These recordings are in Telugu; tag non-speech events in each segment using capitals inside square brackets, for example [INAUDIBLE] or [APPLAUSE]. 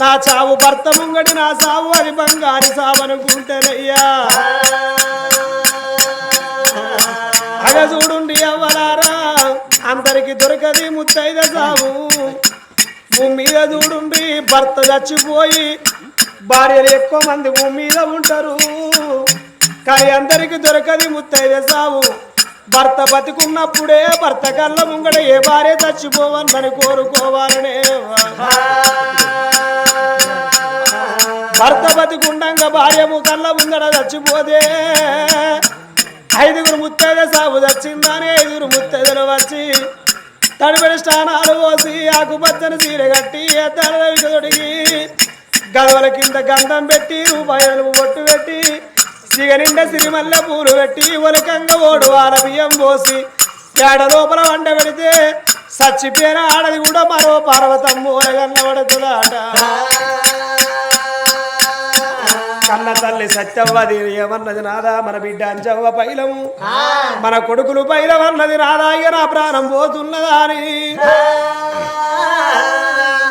నా చావు భర్త ముంగటి నా సావు అది బంగారు సావు అనుకుంటానయ్యా. అగ చూడుండి అవ్వలారా అందరికి దొరకది ముత్తైద సావు. భూమి మీద చూడుండి భర్త చచ్చిపోయి భార్యలు ఎక్కువ మంది భూమి మీద ఉంటారు. కానీ అందరికి దొరకది ముత్తైద సావు. భర్త బతికున్నప్పుడే భర్త కళ్ళ ముంగడ ఏ భార్య చచ్చిపోవన్నని కోరుకోవాలనే భర్త బతికుండంగా భార్యము కళ్ళ ముందర చచ్చిపోతే ఐదుగురు ముత్తైద సాగు చచ్చిందని ఐదుగురు ముత్తైదలు వచ్చి తడిపడి స్నానాలు పోసి ఆకుపచ్చని చీర కట్టి తొడిగి గదవల కింద గంధం పెట్టి రూపాయలు బొట్టు పెట్టి సిగ నిండా సిరిమల్ల పూలు పెట్టి ఒలకంగా ఓడు వార బియ్యం పోసి ఏడ లోపల వంట పెడితే సచ్చిపోయిన ఆడది కూడా మరో పర్వతం మూలగన్న పడుతుందాట కన్న తల్లి సత్యవ్వది ఏమన్నది నాదా? మన బిడ్డ అంజవ్వ పైలము. మన కొడుకులు పైలమన్నది నాదా? ఇక నా ప్రాణం పోతున్నదా అని.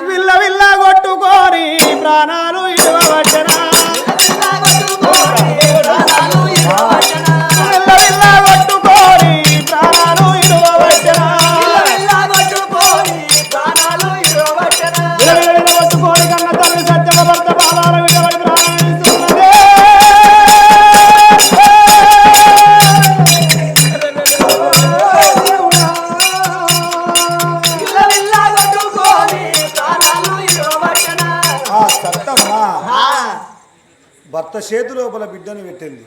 విల్ల విల్ల కొట్టుకోని ప్రాణాలు ఇవ్వవచ్చనా విల్ల విల్ల కొట్టుకోని ప్రాణాలు ఇవ్వవచ్చనా భర్త చేతి లోపల బిడ్డను పెట్టింది.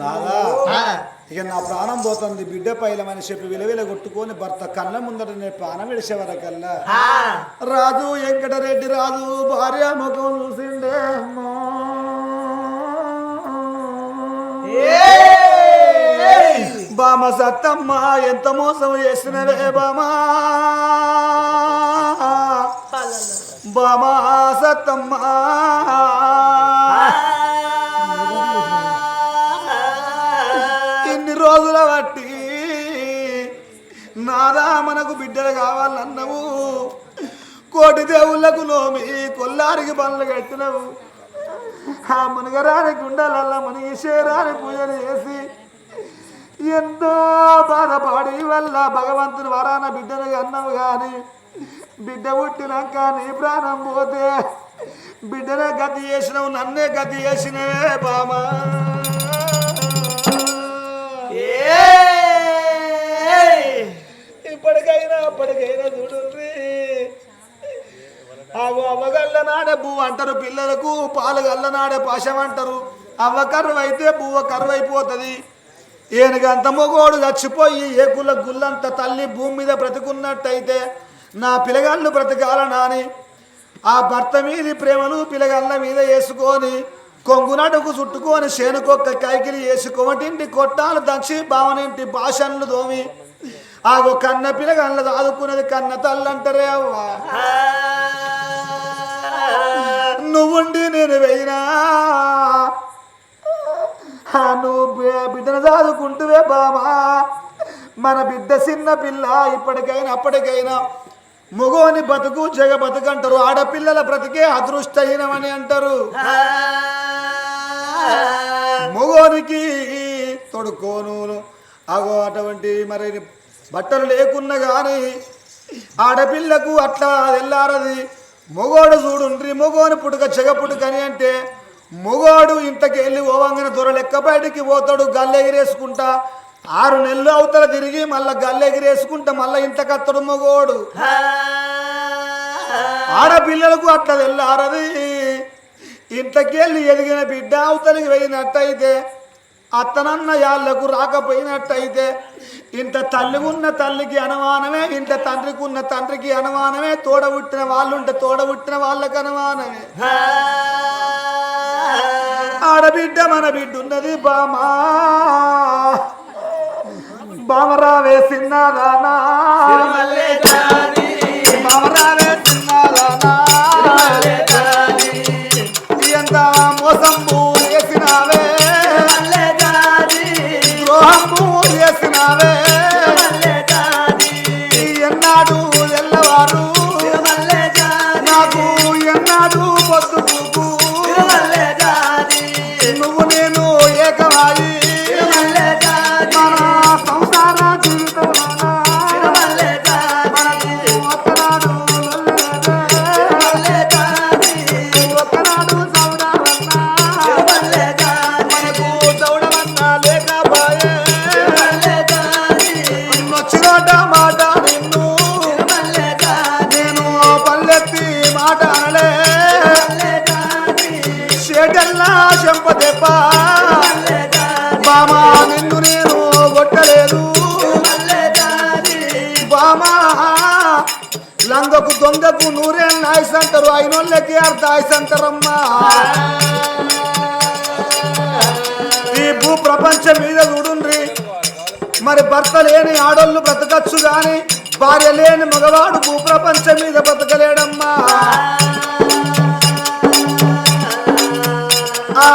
నాదా? ఇక నా ప్రాణం పోతుంది బిడ్డ పైలమని చెప్పి విలవిల కొట్టుకొని భర్త కళ్ళ ముందట నేను ప్రాణం విడిచే వరకల్లా రాజు వెంకటరెడ్డి రాజు భార్య ముఖం చూసిండే. బామ సత్తమ్మ ఎంత మోసం చేసినవే బామా. బామా సత్తమ్మ. రోజుల బట్టి నాదా మనకు బిడ్డలు కావాలన్నవు. కోటి దేవుళ్ళకు నోమి కొల్లారికి పనులు కట్టినవు. ఆ మునగరాని గుండెలల్లా మునిగి శేరాని పూజలు చేసి ఎంతో బాధపడి వల్ల భగవంతుని వరాన బిడ్డను అన్నావు కానీ బిడ్డ పుట్టినాక నీ ప్రాణం పోతే బిడ్డనే గతి చేసినావు నన్నే గతి చేసినవే బామా. అప్పటికైనా చూడండి ఆగో అవ్వగల్ల నాడే బువ్వ అంటారు పిల్లలకు పాలు గల్ల నాడే పాశం అంటారు. అవ్వ కరువు అయితే బువ్వ కరువు అయిపోతుంది ఏనుగంత మొగోడు చచ్చిపోయి ఏకుల గుల్లంత తల్లి భూమి మీద బ్రతుకున్నట్టయితే నా పిలగాళ్ళు బ్రతకాలనాని ఆ భర్త మీది ప్రేమను పిలగాళ్ళ మీద వేసుకొని కొంగునడుకు చుట్టుకొని శేనుకొక్క కైకిలి వేసుకోమటింటి కొట్టాలు దంచి బావనింటి భాషన్లు దోమి. ఆగో కన్న కళ్ళ దాదుకున్నది కన్న తల్లంటారే అవ్వా. నువ్వుండి నేను వెయినా నువ్వు బిడ్డను చదువుకుంటువే బామా మన బిడ్డ చిన్న పిల్ల ఇప్పటికైనా అప్పటికైనా మగోని బతుకు జగ బతుకు అంటారు ఆడపిల్లల బ్రతికే అదృష్టహీనమని అంటారు. మగోనికి తొడుకోను. అగో అటువంటి మరి బట్టలు లేకున్నా కానీ ఆడపిల్లకు అట్లా వెళ్ళారది మొగోడు చూడుండ్రి మొగోని పుట్టుక చెగ పుట్టుకని అంటే మొగోడు ఇంతకెళ్ళి వెళ్ళి ఓవంగన దొర లెక్క బయటికి పోతాడు గల్లెగిరేసుకుంటా ఆరు నెలలు అవతల తిరిగి మళ్ళా గల్లెగిరేసుకుంటా మళ్ళా ఇంతకత్తడు మొగోడు. ఆడపిల్లలకు అట్లా వెళ్ళారది ఇంతకెళ్ళి ఎదిగిన బిడ్డ అవతలికి వెళ్ళినట్టయితే అత్తనన్న యాళ్ళకు రాకపోయినట్టయితే ఇంత తల్లికి ఉన్న తల్లికి అనుమానమే ఇంత తండ్రికి ఉన్న తండ్రికి అనుమానమే తోడబుట్టిన వాళ్ళుంటే తోడబుట్టిన వాళ్ళకి అనుమానమే. ఆడబిడ్డ మన బిడ్డ ఉన్నది బామా బామరావే సిన్నదానా ఆయుస్ అంటారమ్మా ఈ భూ ప్రపంచం మీద చూడుండ్రి మరి భర్త లేని ఆడోళ్ళు బ్రతకచ్చు గాని భార్య లేని మగవాడు భూ ప్రపంచం మీద బ్రతకలేడమ్మా ఆ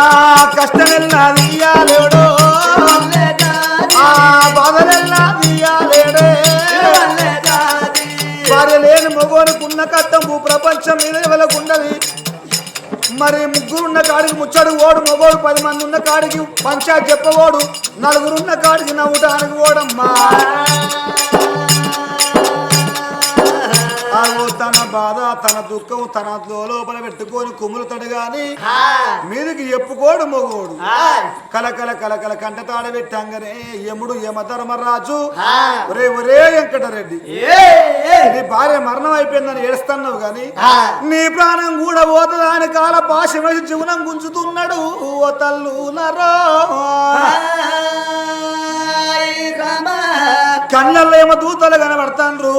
కష్టమెల్లా తీయాలేడో ఆ బాధలెల్లా తీయాలేడే భార్య లేని మగోనుకున్న కట్టం భూ ప్రపంచం మరి ముగ్గురు ఉన్న కాడికి ముచ్చడు ఓడు మగోడు పది మంది ఉన్న కాడికి పంచాయత్ చెప్పవోడు. నలుగురున్న కాడికి నవ్వుటానికి ఓడమ్మా. తన దుఃఖం తన లోపల పెట్టుకొని కుమ్ములుతాడు గాని మీదికి ఎప్పుకోడు మొగోడు. కలకల కలకల కంటతాడ పెట్టంగానే యముడు యమధర్మరాజు ఒరే ఒరే వెంకటరెడ్డి నీ భార్య మరణం అయిపోయిందని ఏడుస్తున్నావు గాని నీ ప్రాణం కూడా పోతుందా అని కాల భాష వేసి జీవనం గుంజుతున్నాడు ఓ తల్లులరో కళ్ళల్లో ఏమో దూతలు కనబడతాండ్రు.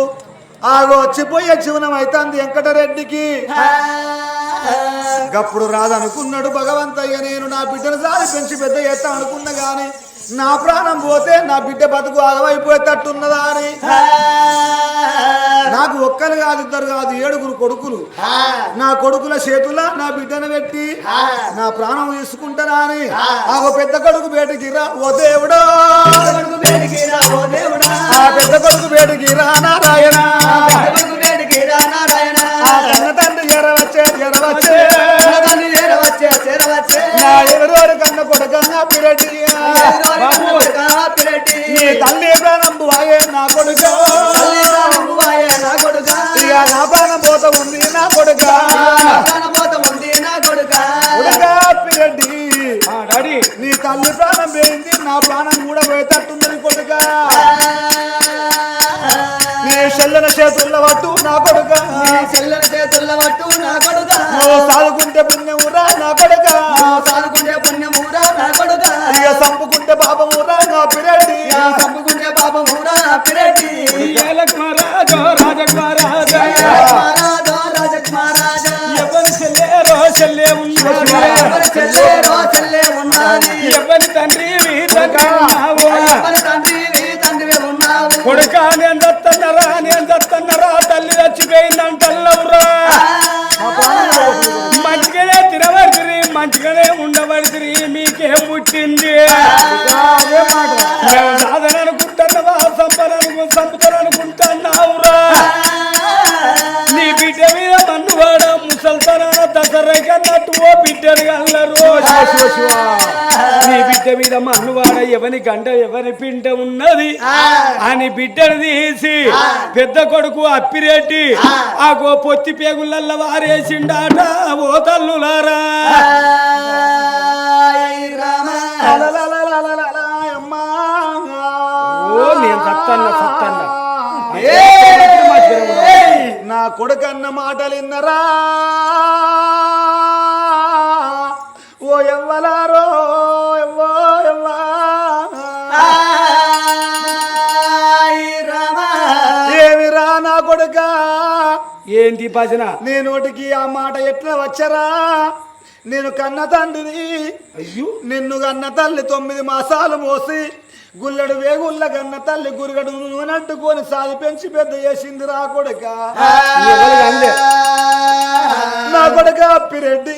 ఆగో వచ్చిపోయే జీవనం అవుతాంది వెంకటరెడ్డికి. గప్పుడు రాదనుకున్నాడు భగవంతయ్య నేను నా బిడ్డను సారి పెంచి పెద్ద చేస్తా అనుకున్నా గాని నా ప్రాణం పోతే నా బిడ్డ బతుకు ఆగమైపోయేటట్టున్నదా అని? నాకు ఒక్కరు కాదు ఇద్దరు కాదు ఏడుగురు కొడుకులు. నా కొడుకుల చేతుల నా బిడ్డను పెట్టి నా ప్రాణం తీసుకుంటారా అని? ఆ పెద్ద కొడుకు బయటికి రా ఓ దేవుడో. ఆ పెద్ద కొడుకు బయటికి రా నారాయణ. తండ్రి ఎరవచ్చే ఎరవచ్చే ఎవరోడు కన్న కొడుకన్నా పిరటి. నీ తల్లి ప్రాణం అయ్యే నా కొడుక. ఇక నా ప్రాణం పోత ఉంది నా కొడుక. కొడుకా పిరటి. నీ తల్లి ప్రాణం పోయింది నా ప్రాణం కూడా పోయేటట్టుందని కొడుక. నీ చెల్లెన చేతుల్లో పట్టు నా కొడుక. చెల్లెల పట్టు నా కొడుక. నువ్వు సాదుకుంటే పుణ్యమురా నా కొడుక. సంపుకుంటే పాపమురా నా పిరటి. తప్పుకుంటే పాపమూరా నా పిరెడ్డి రాజో రాజకుమారాజా. ఎవరి చెల్లెరో చెల్లె ఉన్నది? ఎవరి చెల్లె రో చెల్లె ఉన్నది? ఎవరి తండ్రి ఎవరి తండ్రి నీ తండ్రి ఉన్నావు? కొడుక నేను దత్తన్నరా నేను దత్తన్నరా తల్లి చచ్చిపోయిందంటల్లవురా. మంచిగానే తినబడితిరి మంచిగానే మీకేం పుట్టింది. మేము దసరా కన్నట్టు ఓ నీ బిడ్డ మీద మన్నువాడ ఎవని గంట ఎవని పిండ ఉన్నది? అని బిడ్డను తీసి పెద్ద కొడుకు అప్పిరెడ్డి ఆ. గో పొత్తి పేగులల్ల వారేసిండాట ఓ తల్లులారా. అమ్మా ఓ నేను సత్తన్న సత్తన్న. నా కొడుకన్న మాటలు విన్నరా ఓ ఎవ్వలారో ఎవ్వో ఎవ్వా? ఏమిరా నా కొడుక? ఏంటి భజన? నీ నోటికి ఆ మాట ఎట్లా వచ్చరా? నేను కన్న తండ్రిని అయ్యో. నిన్ను కన్న తల్లి తొమ్మిది మాసాలు మోసి గుల్లడు వేగుల్ల కన్న తల్లి గురుగడు నట్టుకొని సాది పెంచి పెద్ద చేసింది రా కొడుక. నా కొడుక అప్పిరెడ్డి.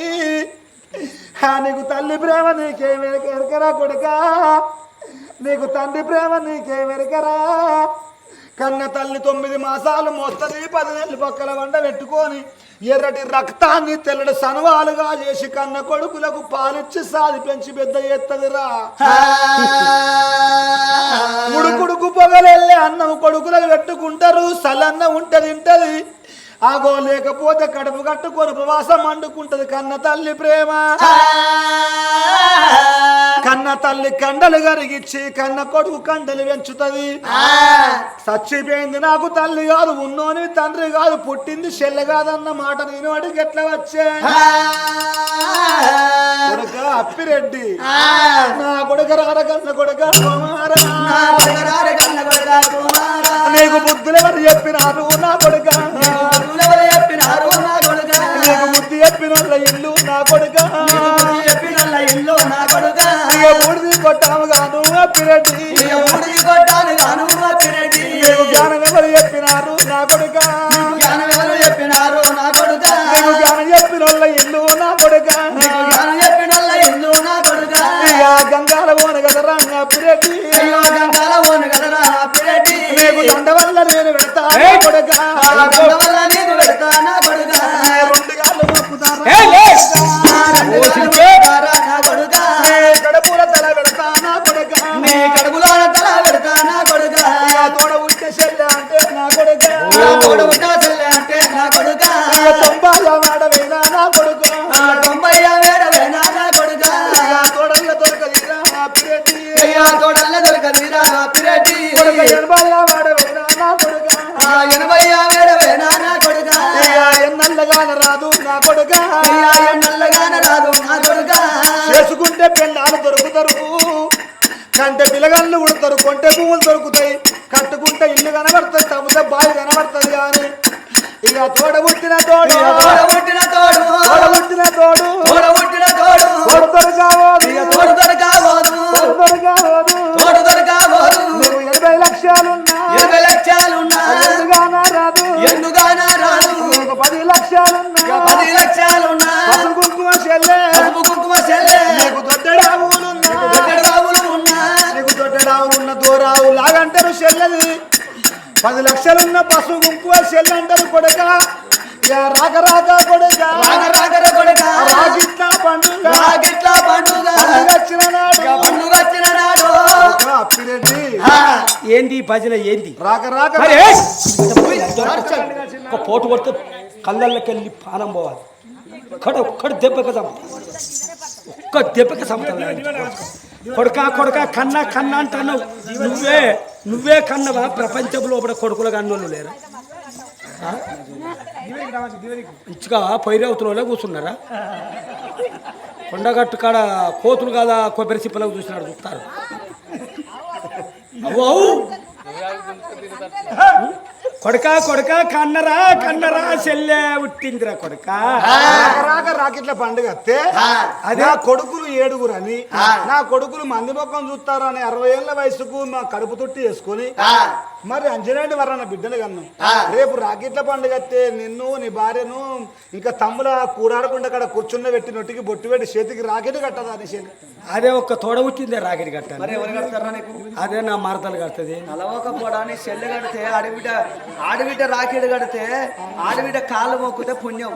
నీకు తల్లి ప్రేమ నీకేమెరకెరకరా కొడుక? నీకు తండ్రి ప్రేమ నీకేమెరకరా కన్న తల్లి తొమ్మిది మాసాలు మొత్తది పది నెలలు పక్కల వండ పెట్టుకొని ఎర్రటి రక్తాన్ని తెల్లటి సనవాలుగా చేసి కన్న కొడుకులకు పాలిచ్చి సాది పెంచి పెద్ద ఎత్తదిరా. [LAUGHS] ముడుకుడుకు పొగలెళ్ళి అన్నం కొడుకులకు పెట్టుకుంటారు. సలన్న ఉంటది తింటది. ఆగో లేకపోతే కడుపు కట్టుకొని ఉపవాసం వండుకుంటది కన్న తల్లి ప్రేమ. [LAUGHS] కన్న తల్లి కండలు కరిగిచ్చి కన్న కొడుకు కండలు పెంచుతది. చచ్చిపోయింది నాకు తల్లి కాదు ఉన్నోని తండ్రి కాదు పుట్టింది చెల్లె కాదన్న మాట నేను అడిగి ఎట్లా వచ్చే? కొడుక అప్పిరెడ్డి. నా కొడుక రాడ కన్న కొడుక. నీకు బుద్ధులు ఎవరు చెప్పినారు? నా కొడుక. చెప్పినారు? నా కొడుక. నీకు బుద్ధి చెప్పిన ఇల్లు నా కొడుక. చెప్పిన ఇల్లు నా కొడుక. బూడిది కొట్టాను గాను అప్పిరెడ్డి ఊడికి కొట్టాను గాను అప్పిరెడ్డి నీకు జ్ఞానం ఎవరు చెప్పినారు నా కొడుక జ్ఞానం ఎవరు చెప్పినారు నా కొడుక నీకు జ్ఞానం చెప్పిన వాళ్ళ ఇల్లు నా కొడుక జ్ఞానం చెప్పిన ఇల్లు నా కొడుక అయ్యా గంగాల ఓన కదరా నా అప్పిరెడ్డి అయ్యో గంగాల ఓన కదరా నా అప్పిరెడ్డి నీకు దండ వల్ల నేను పెడతా కొడుక దండ వల్ల నేను పెడతా పది లక్షలున్న పసుపు కుంకుమ చెల్లె అంటారు కొడుక రాక కొడుక. రాగ రాగర కొడుక. రాగిట్ల పండుగ. రాగిట్ల పండుగ. పండుగ వచ్చిన నాడు. పండుగ వచ్చిన నాడు. అప్పిరెడ్డి ఆ, ఏంది భజన ఏంది? రాక రాక మరి ఏ? ఒక పోటు కొడితే కళ్ళల్లోకెళ్ళి పానం పోవాలి. ఒక్కడ ఒక్కడు దెబ్బకి చంపుతా ఒక్క దెబ్బకి చంపుతా కొడుక కొడుక కన్న కన్న అంటున్నావు. నువ్వే నువ్వే కన్నవా? ప్రపంచంలో ఒకటి కొడుకులు కన్నోళ్ళు లేరు. మంచిగా పైరవుతున్న కూర్చున్నారా? కొండగట్టు కాడ కోతులు కాదా కొబ్బరి చిప్పలకు చూసినాడు చూస్తారు. అవ్వు. కొడక కొడక కన్నరా కన్నరా చెల్లె పుట్టిందిరా కొడక. రాక రాకెట్ల పండుగ వస్తే ఆ, అదే నా కొడుకులు ఏడుగురు అని నా కొడుకులు మంది మొక్కం చూస్తారు అని అరవై ఏళ్ళ వయసుకు మా కడుపు తొట్టి వేసుకొని మరి అంజనేయుడి వరన్న బిడ్డను కన్నాం. ఆ. రేపు రాకెట్ల పండుగ వస్తే నిన్ను నీ భార్యను ఇంకా తమ్ముల కూడాడకుండా అక్కడ కూర్చున్న పెట్టి నొట్టికి బొట్టు పెట్టి చేతికి రాకెట్ కట్టదా అని చేతి అదే ఒక్క తోడ పుట్టిందే రాకెట్ కట్టాలి. మరి ఎవరు కడతారా నీకు? అదే నా మరతలు కడుతుంది. నలవకపోవడాన్ని చెల్లె కడితే ఆడబిడ్డ ఆడబిడ్డ రాకెడు కడితే ఆడబిడ్డ కాళ్ళు మొక్కితే పుణ్యం?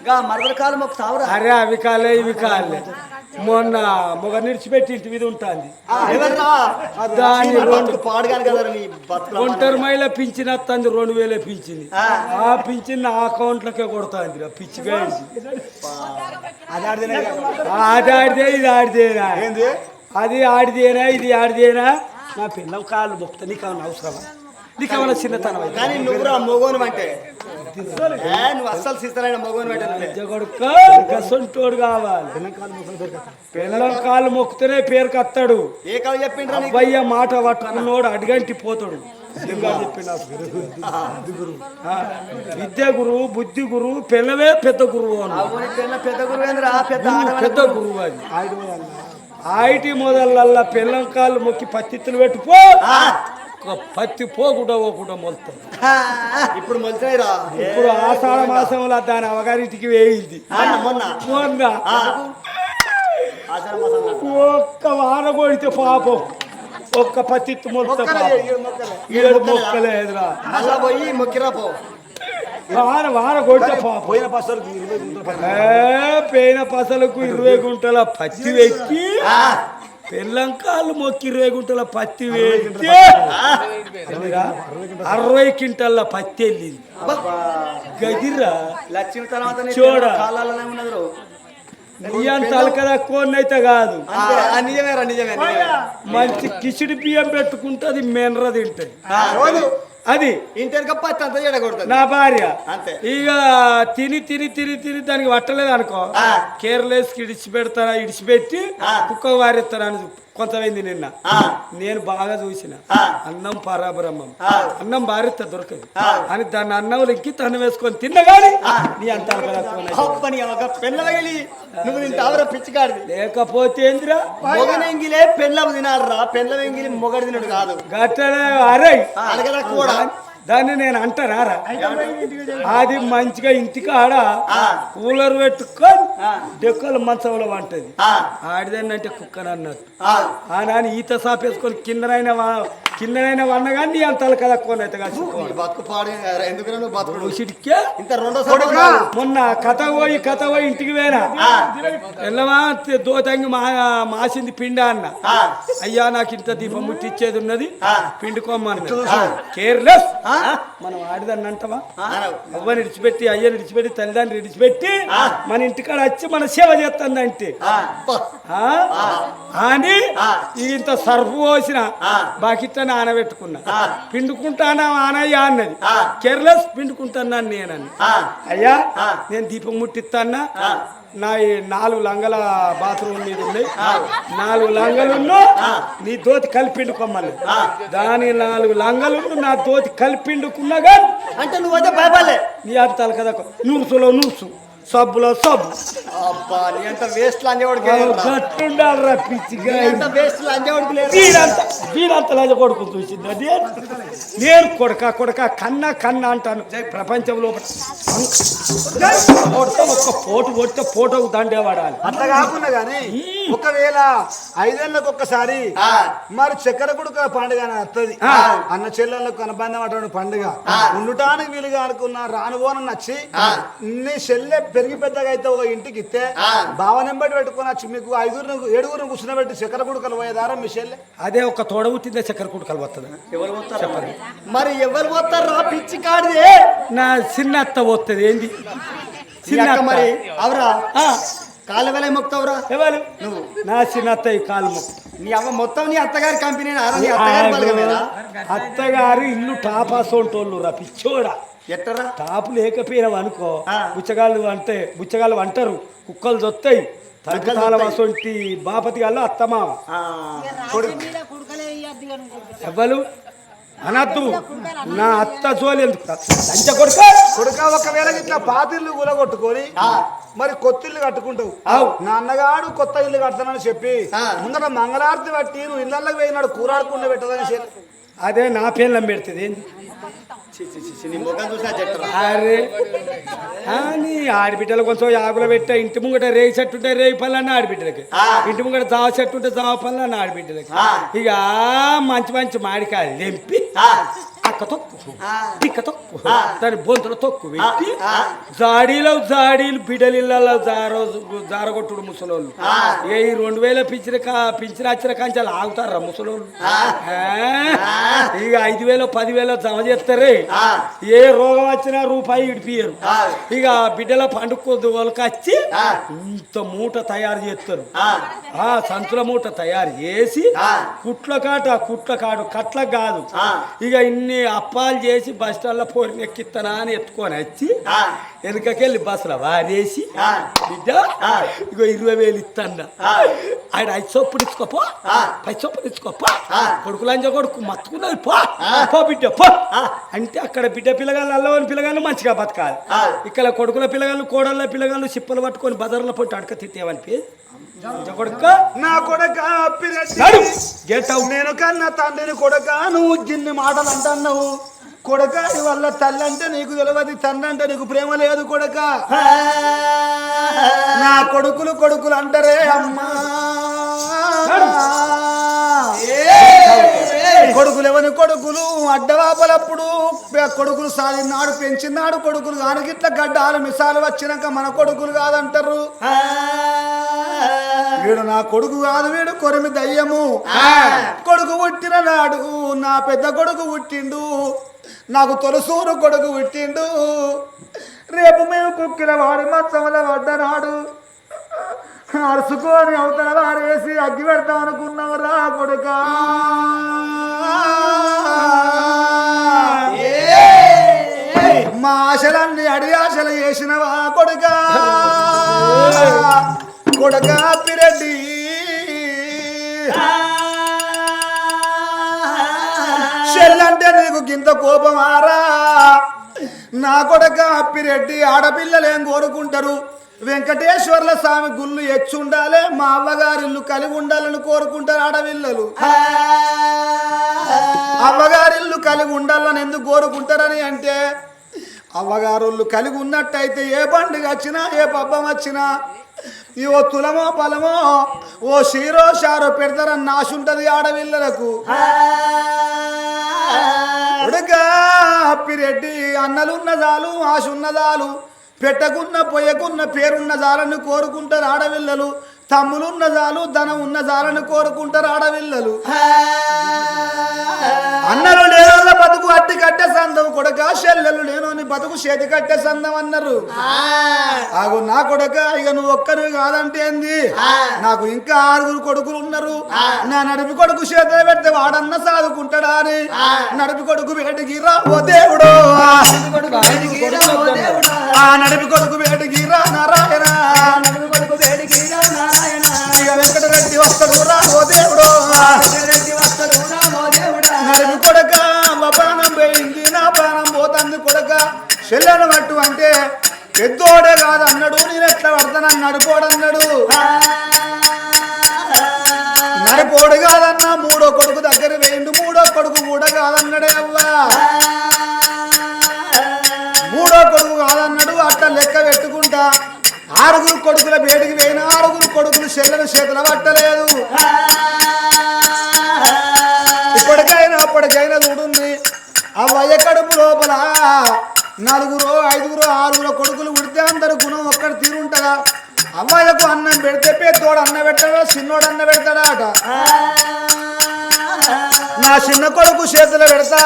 ఇంకా మరదల కాళ్ళు మొక్కు తావురా అరే అవి కాలే ఇవి కాలే. మొన్న మొగ నిడిచిపెట్టి ఇంటి మీద ఉంటుంది. దాన్ని ఒంటరి మైల పింఛన్ వస్తుంది రెండు వేలే పింఛన్. ఆ. పింఛన్ నా అకౌంట్లకే కొడుతుంది రా పిచ్చిగా అది ఆడితే ఇది ఆడితేనా అది ఆడిదేనా ఇది ఆడిదేనా? నా పిల్లం కాళ్ళు మొక్త నీకు అవసరమా? నీకు ఏమైనా చిన్నతనం? కానీ నువ్వురా మొగోను అంటే ఏ, నువ్వు అస్సలు గసంటోడు కావాలి. పిల్లం కాళ్ళు మొక్కుతూనే పేరు కత్తాడు. ఏ చెప్పిండ్రా అబ్బాయ్య మాట పట్టుకున్నోడు అడిగంటి పోతాడు విద్య గురువు బుద్ధి గురువు పిల్లవే పెద్ద గురువు పెద్ద గురువు, పెద్ద గురువు. అది. ఆయిటి మొదలల్లా పిల్లం కాళ్ళు మొక్కి పత్తిత్తులు పెట్టుకో ఒక పత్తి పోకుండా పోకుండా మొలుతాం. ఆ, ఇప్పుడు మొలిచాయిరా ఇప్పుడు ఆషాఢ మాసంలో దాని అవగారింటికి వేయింది. మొన్న. ఒక్క వాన కొడితే పాపం. ఒక్క పత్తి మొత్తం. ఏడు మొక్కలేదురా మళ్ళా పోయి మొక్కిరా పో. వాన వాన కొడితే పోయిన. ఏ, పేన పసలకు ఇరవై గుంటల పత్తి వెక్కి. పెళ్ళంకాలు మొక్కి ఇరవై గుంటల పత్తి వేస్తే? అరవై క్వింటల్ల పత్తి వెళ్ళింది. గదిరా? లక్ష్మి తర్వాత చూడ. కోన్నైతే కాదు. నిజమేరా నిజమే. మంచి కిచిడి బియ్యం పెట్టుకుంటే మెనర తింటది. రోజు అది. ఇంటి పత్తి అంతా చెడగొడుతుంది నా భార్య. అంతే. ఇక తిని తిని తిని తిని దానికి పట్టలేదు అనుకో కేర్లెస్కి ఇడిచి పెడతారా ఇడిచిపెట్టి కుక్క వారెత్తారని కొంతమైంది నిన్న నేను బాగా చూసిన. అన్నం పరాబ్రహ్మం అన్నం భార్యత దొరకదు. అని దాన్ని అన్నం లెక్కి తను వేసుకొని తిన్న గాని నీ అంత నువ్వు నేను తావర పిచ్చికాడిది లేకపోతే ఏందిరా? మొగనెంగిలే పెళ్ళం తినాలరా. పెళ్ళం ఎంగిలి మొగడు తినడు కాదు. గట్టలే అరే అడగదా కూడా. దాన్ని నేను అంటానారా అది మంచిగా ఇంటికి ఆడ కూలర్ పెట్టుకొని డెక్కలు మంచంలో వంటది. ఆడిదాన్నంటే కుక్కని అన్నట్టు ఆ నాని ఈత సాపేసుకొని కిందనైనా కిందనైనా వన్న కానీ నీ అంత మొన్న కథ పోయి కథ పోయి ఇంటికి పోయినా. ఎల్లమా దోతంగి మా మాసింది పిండ అన్న. అయ్యా నాకు ఇంత దీపం ముట్టిచ్చేది ఉన్నది. పిండుకోమన్న కేర్లెస్. మనం ఆడిదాన్ని అంటావా అవ్వని విడిచిపెట్టి అయ్యని విడిచిపెట్టి తల్లిదండ్రులు విడిచిపెట్టి మన ఇంటికాడ వచ్చి మన సేవ చేస్తుందంటే. ఆ? అని ఇంత సర్ఫ్ పోసిన బాకిట్ట నానబెట్టుకున్నా పిండుకుంటానా ఆనయ్యా అన్నది. కేర్లెస్ పిండుకుంటున్నాను నేనని. అయ్యా నేను దీపం ముట్టిస్తానా నా ఈ నాలుగు లంగల బాత్రూమ్ మీద ఉన్నాయి. నాలుగు లంగలున్ను నీ దోతి కలిపిండుకోమని. దాని నాలుగు లంగలు నా దోతి కలిపిండుకున్నా కానీ అంటే నువ్వైతే భయపడలే. నీ అంతాలు కదా నూర్సులో నూర్సు. సబ్బులో సబ్బు. అబ్బా నీ అంత వేస్ట్ లంజవాడికి గట్టుండాలరా పిచ్చిగా. అంత వేస్ట్ లంజవాడికి వీడంత వీడంత లజ కొడుకు చూసింది అది? నేను కొడక కొడక కన్న కన్న అంటాను. ప్రపంచంలో కొడితే ఒక్క పోటు కొడితే ఫోటో దండే వాడాలి అట్లా కాకుండా గానీ ఒకవేళ ఐదేళ్ళకి ఒక్కసారి మరి చక్కెర కొడుక పండుగ అని వస్తుంది అన్న చెల్లెళ్ళకు అనుబంధం అటువంటి పండుగ. ఉండటానికి వీలుగా అనుకున్న రానుబోన నచ్చి నీ చెల్లె పెరిగి పెద్దగా అయితే ఒక ఇంటికి ఇస్తే భావనెంబడి పెట్టుకుని వచ్చి మీకు ఐదుగురు ఏడుగురు కూర్చున్నబెట్టి చక్కెర కొడుకలు పోయేదారా మీ చెల్లె అదే ఒక తోడ పుట్టిందే చక్కెర కుడుకలు వస్తుంది ఎవరు పోతారు మరి ఎవరు పోతారు రా పిచ్చి కాడిదే? నా చిన్న అత్త పోతుంది ఏంది చిన్న. మరి అవరా? ఆ, కాళ్ళ వేళ మొక్తావురా ఎవరు? నా చిన్న అత్త ఈ కాలు మొక్కు. నీ అవ్వ మొత్తం నీ అత్తగారి కంపెనీ ఆరా నీ అత్తగారి బలగమేనా? అత్తగారు ఇల్లు టాపాసోంటోళ్ళు రా పిచ్చోడా? ఎట్టరా? టాపు లేకపోయినావు అనుకో. బుచ్చగాళ్ళు అంటే బుచ్చగాళ్ళు అంటారు కుక్కలు దొత్తాయి తగ్గుతాల వసంటి బాపతి గాళ్ళు అత్తమావ ఎవ్వరు? అనద్దు. నా అత్త జోలి ఎందుకు? లంచ కొడుక? కొడుక ఒకవేళ ఇట్లా పాతిల్లు కూలగొట్టుకొని మరి కొత్త ఇల్లు కట్టుకుంటావు. ఆవు. నా అన్నగాడు కొత్త ఇల్లు కడతానని చెప్పి. ముందర మంగళారతి బట్టి నువ్వు ఇళ్ళకి పోయినాడు కూరాడకుండా పెట్టదని చెప్పి అదే నా పేర్లం పెడుతుంది. ఏంది అరే నీ ఆడబిడ్డలు కొంచెం ఆకులు పెట్టా ఇంటి ముంగట రేగి చెట్టు ఉంటే రేగి పళ్ళు అన్న ఆడబిడ్డలకి. ఇంటి ముంగట జావ చెట్టు ఉంటే జావ పళ్ళు అన్న ఆడబిడ్డలకి. ఇక మంచి మంచి మామిడికాయలు తెంపి అక్క తొక్కు. పిక్క తొక్కు. దాని బొంతులు తొక్కు పెట్టి జాడీలో జాడీలు బిడలిళ్ళలో జారో జారగొట్టుడు ముసలోళ్ళు. ఏ ఈ రెండు వేల పించిన పింఛన్ వచ్చిన కంచాలు ఆగుతారా ముసలోళ్ళు? ఇక ఐదు వేలు పదివేలు జమ చేస్తారే? ఏ రోగం వచ్చినా రూపాయి ఇడిపియరు ఇక బిడ్డల పండుగ వాళ్ళకి ఇంత మూట తయారు చేస్తారు. ఆ. సంచుల మూట తయారు చేసి కుట్ల కాట కుట్ల కాడు కట్ల కాదు. ఇక ఇన్ని అప్పాలు చేసి బస్ స్టాండ్లో పోరిని ఎక్కిస్తానా అని ఎత్తుకొని వచ్చి వెనుకకెళ్ళి బస్సులో వారేసి బిడ్డ ఇగో ఇరవై వేలు ఇస్తాన్న ఆయన ఐదు చొప్పులు ఇచ్చుకోపో పది చొప్పులు ఇచ్చుకోపో. కొడుకు లంజ కొడుకు మత్తుకున్నది పో. పో బిడ్డ పో. అంటే అక్కడ బిడ్డ పిల్లగాళ్ళు అల్లవని పిల్లగాళ్ళు మంచిగా బతకాలి. ఇక్కడ కొడుకుల పిల్లగాళ్ళు కోడళ్ళ పిల్లగాళ్ళు చిప్పలు పట్టుకొని బజార్లో పోయి అడక తిట్టేవని కొడుక నా కొడక? నేను కన్నా తండ్రిని కొడక? నువ్వు గిన్ని మాటలు అంటున్నావు కొడక వల్ల తల్లి అంటే నీకు తెలియదు తండ్రి అంటే నీకు ప్రేమ లేదు కొడక. నా కొడుకులు కొడుకులు అంటారే అమ్మా. కొడుకులు ఎవరి? కొడుకులు అడ్డవాపలప్పుడు పె- కొడుకులు సాధినాడు పెంచినాడు కొడుకులు కాని ఇట్లా గడ్డాలు మిసాలు వచ్చినాక మన కొడుకులు కాదంటారు. వీడు నా కొడుకు కాదు వీడు కొరిమి దయ్యము. కొడుకు పుట్టిన నాడు నా పెద్ద కొడుకు పుట్టిండు. నాకు తొలసూరు కొడుకు పుట్టిండు. రేపు మేము కుక్కిల వాడి మచ్చముల పడ్డనాడు అరుచుకొని అవతల వారేసి అగ్గి పెడతాం అనుకున్నాం రా కొడుకా. మా ఆశలన్నీ అడి ఆశలు చేసినవా కొడుకా? కొడుకా పిరెడ్డి చెల్లంటే నీకు గింత కోపమారా నా కొడక అప్పిరెడ్డి ఆడపిల్లలు ఏం కోరుకుంటారు. వెంకటేశ్వర్ల స్వామి గుళ్ళు ఎచ్చుండాలే మా అవ్వగారి ఇల్లు కలిగి ఉండాలని కోరుకుంటారు ఆడపిల్లలు. అవ్వగారిల్లు కలిగి ఉండాలని ఎందుకు కోరుకుంటారని అంటే అవ్వగారుళ్ళు కలిగి ఉన్నట్టయితే ఏ పండుగ వచ్చినా ఏ పబ్బం వచ్చినా ఈ ఓ తులమో పలమో ఓ షీరో షారో పెడతారని ఆశ ఉంటది ఆడపిల్లలకు అప్పిరెడ్డి అన్నలున్న జాలు ఆశ ఉన్న జాలు పెట్టకున్న పొయ్యకున్న పేరున్న జాలను కోరుకుంటారు ఆడవిల్లలు. తమ్ములున్న జాలు ధనం ఉన్న జాలను కోరుకుంటారు ఆడపిల్లలు అన్నలు లేనోళ్ళ బతుకు అట్టి కట్టే సందం కొడక చెల్లెలు లేనోని బతుకు చేతి కట్టే సందం అన్నారు. ఆగు నా కొడక ఇక నువ్వు ఒక్కరు కాదంటే ఏంది? నాకు ఇంకా ఆరుగురు కొడుకులు ఉన్నారు. నా నడిపి కొడుకు చేతులు పెడితే వాడన్న సాదుకుంటాడా అని. నడిపి కొడుకు వేటికి రా ఓ దేవుడు. ఆ నడిపి కొడుకు వేటికి రా నారాయణ. ఇక వెంకటరెడ్డి వస్తాడు రా ఓ దేవుడు. కొడక ప్రాణం పోయింది నా ప్రాణం పోతుంది కొడక. చెల్లెను అంటే పెద్దోడే కాదు అన్నాడు నేను ఎట్లా పడతానని నడిపోడన్నాడు నడిపోడు కాదన్నా మూడో కొడుకు దగ్గర వేయండు మూడో కొడుకు కూడా కాదన్నాడే అవ్వా. మూడో కొడుకు కాదన్నాడు అట్లా లెక్క పెట్టుకుంటా. ఆరుగురు కొడుకుల వేడికి పోయిన ఆరుగురు కొడుకులు చెల్లెను చేతుల పట్టలేదు. ఇప్పటికైనా అప్పటికైనా చూడుంది. అవ్వయ్య కడుపు లోపల? నలుగురు ఐదుగురు ఆరుగురు కొడుకులు ఉడితే అందరు గుణం ఒక్కటి తీరుంటారా అమ్మాయిలకు అన్నం పెడితే తోడు అన్న పెట్టడా చిన్నోడు అన్న పెడతాడా అట నా చిన్న కొడుకు చేతులు పెడతా.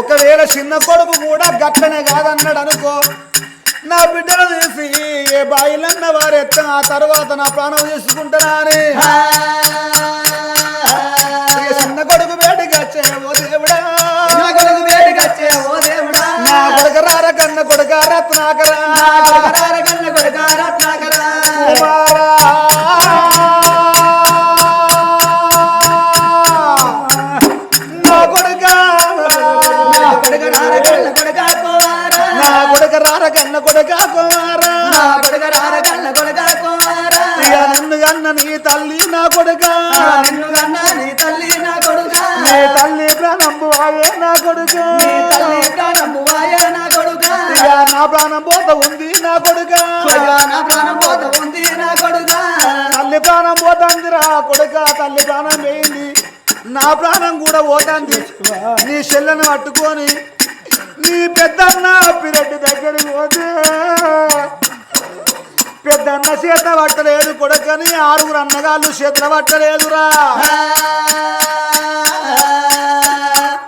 ఒకవేళ చిన్న కొడుకు కూడా గట్లనే కాదన్నాడు అనుకో నా బిడ్డను తీసి ఏ బాయిలన్న వారు ఎత్త ఆ తర్వాత నా ప్రాణం అని ఇక చిన్న కొడుకు వేడికి వచ్చే ఓ దేవుడా. నా కొడుక రార కన్న కొడుక రత్నాకరా. కుమారా. నా రార కన్న కొడుక కుమారా. ఇక నన్ను కన్న నీ తల్లి నా కొడుక. నీ తల్లి ప్రాణంబు ఆయే నా కొడుక. ఇక నా ప్రాణం పోత ఉంది నా కొడుక. తల్లి ప్రాణం పోతాందిరా కొడుక తల్లి ప్రాణం వేయింది. నా ప్రాణం కూడా పోతాంది. నీ చెల్లెను పట్టుకొని నీ పెద్దన్న పిరెడ్డి దగ్గరికి పోతే పెద్దన్న చేత పట్టలేదు కొడుకని ఆరుగురు అన్నగాళ్ళు చేతుల పట్టలేదురా.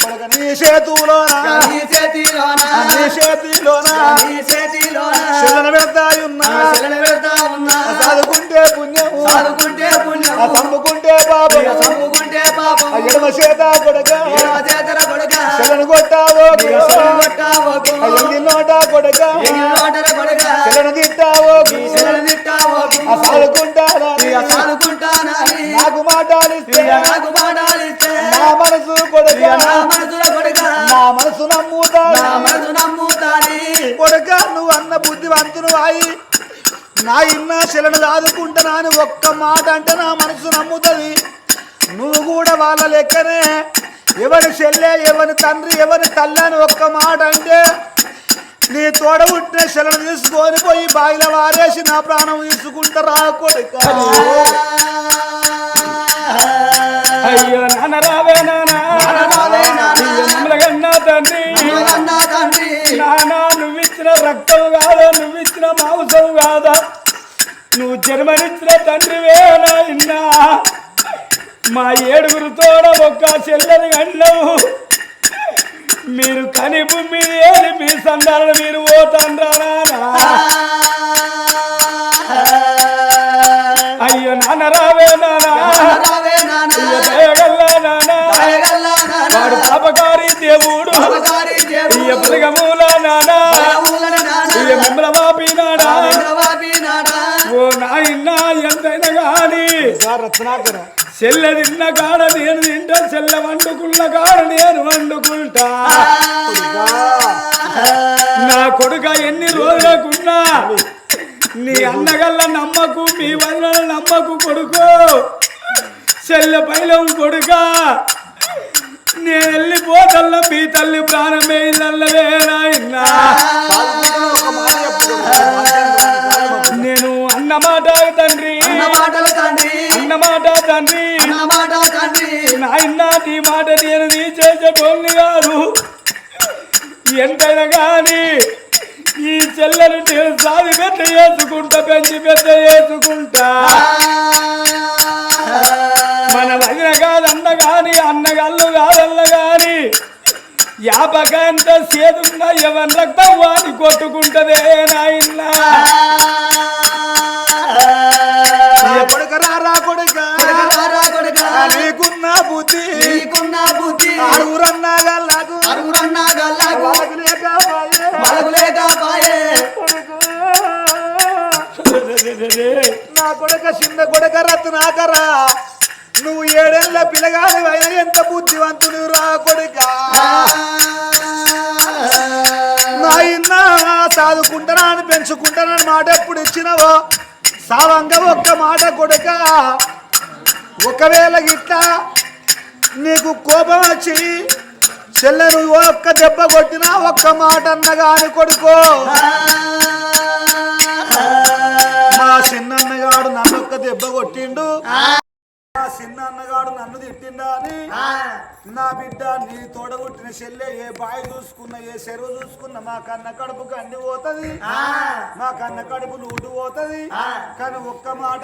కొడుక నీ చేతులోనా? నీ చేతిలోనా? చెల్లెన పెడతాయున్నా చదువుకుంటే పుణ్యం ఆ చంపుకుంటే పాపం చదువుకుంటే పాపం ఎడమ చేత కొడుక. చేతల కొడుక. చెల్లెను కొట్టావో నోట కొడుక. చెల్లెను తిట్టావో నాకు మాటాలిస్తే నా మనసు కొడుక. నా మనసు నమ్ముతా నా మనసు నమ్ముతాని. కొడుక నువ్వు అన్న బుద్ధివంతును అయి నా ఇన్న శిలను దాదుకుంటున్నా అని ఒక్క మాట అంటే నా మనసు నమ్ముతుంది. నువ్వు కూడా వాళ్ళ లెక్కనే. ఎవరి చెల్లె ఎవరి తండ్రి ఎవరి తల్లని ఒక్క మాట అంటే నీ తోడ ఉంటే శలను తీసుకొని పోయి బాయిల వారేసి నా ప్రాణం తీసుకుంటారా రాకూడదు అయ్యో నాన్న రావే నాన్న. తండ్రి. నానా నువ్విచ్చిన రక్తం కాదా? నువ్విచ్చిన మాంసం కాదా? నువ్వు జన్మనిచ్చిన తండ్రివే ఇన్నా? మా ఏడుగురు తోడ ఒక్క చెల్లెని గండవు మీరు కని భూమి ఏది మీ సందాలను మీరు పోతాండ్రా అయ్యో నాన్న రావే వాడు పాపకారి దేవుడు. ఇయ్య బలగమూల నానా ఇయ్య మిమ్మల ఓ నాయనా ఎంతైనా గాని. రత్నాకర. చెల్ల తిన్న కాడ నేను తింటా చెల్లె వండుకున్న కాడ నేను వండుకుంటా. నా కొడుక ఎన్ని రోజులకున్నా నీ అన్నగల్ల నమ్మకు మీ వల్ల నమ్మకు కొడుకు. చెల్ల పైలం కొడుక నేను వెళ్ళిపోతల్ల మీ తల్లి ప్రాణమే ఇల్లవే అన్నమాట తండ్రి. అన్న మాట తండ్రి. నాయన నీ మాట నేను నీ చేసేటోళ్ళని కాదు. ఎంతైనా కానీ ఈ చెల్లెలు నేను సాది పెద్ద చేసుకుంటా పెంచి పెద్ద చేసుకుంటా. మన వదిన కాదు అన్న కాని అన్నగల్లు కాదల్ల కాని యాపకంత సేదున్నా ఎవరి రక్తం వాని కొట్టుకుంటదే నాయనా కొడుక రారా కొడుక కొడుకరారా కొడుకా, నీకున్న బుద్ధి. నీకున్న బుద్ధి. ఆరుగురన్నా గల్లాకు. అరుగురన్న గల్లకు. నా కొడుక చిన్న కొడుక రత్నాకరా నువ్వు ఏడేళ్ళ పిల్లగాని అయినా ఎంత బుద్ధివంతుడు రా కొడుక నా ఇన్న సాదుకుంటానా అని పెంచుకుంటానని మాట ఎప్పుడు ఇచ్చినవో? సావంగా ఒక్క మాట కొడుక. ఒకవేళ గిట్లా నీకు కోపం వచ్చి చెల్లెను ఒక్క దెబ్బ కొట్టినా ఒక్క మాట అన్నగాని కొడుకో. మా చిన్నన్నగాడు నన్ను ఒక్క దెబ్బ కొట్టిండు. చిన్న అన్నగాడు నన్ను తిట్టిండా అని? నా బిడ్డ నీ తోడగొట్టిన చెల్లె ఏ బాయి చూసుకున్న ఏ చెరువు చూసుకున్న మా కన్న కడుపు కండి పోతది. మా కన్న కడుపు లూటు పోతది. కానీ ఒక్క మాట